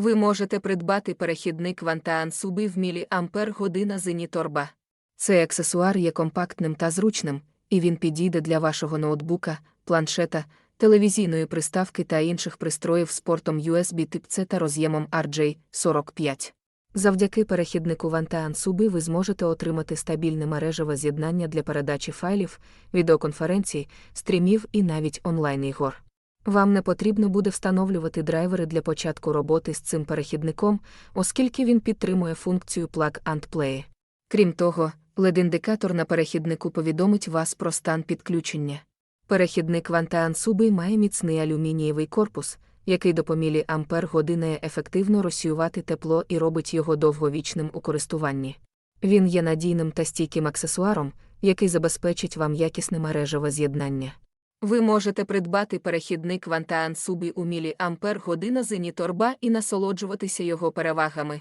Ви можете придбати перехідник Вантаан Суби в міліампер година Зеніторба. Цей аксесуар є компактним та зручним, і він підійде для вашого ноутбука, планшета, телевізійної приставки та інших пристроїв з портом USB тип C та роз'ємом RJ45. Завдяки перехіднику Вантаан Суби ви зможете отримати стабільне мережеве з'єднання для передачі файлів, відеоконференцій, стрімів і навіть онлайн-ігор. Вам не потрібно буде встановлювати драйвери для початку роботи з цим перехідником, оскільки він підтримує функцію Plug and Play. Крім того, LED-індикатор на перехіднику повідомить вас про стан підключення. Перехідник Вантаан Суби має міцний алюмінієвий корпус, який допомілі ампер години ефективно розсіювати тепло і робить його довговічним у користуванні. Він є надійним та стійким аксесуаром, який забезпечить вам якісне мережеве з'єднання. Ви можете придбати перехідник Вантаан Субі у мілі ампер година Зеніторба і насолоджуватися його перевагами.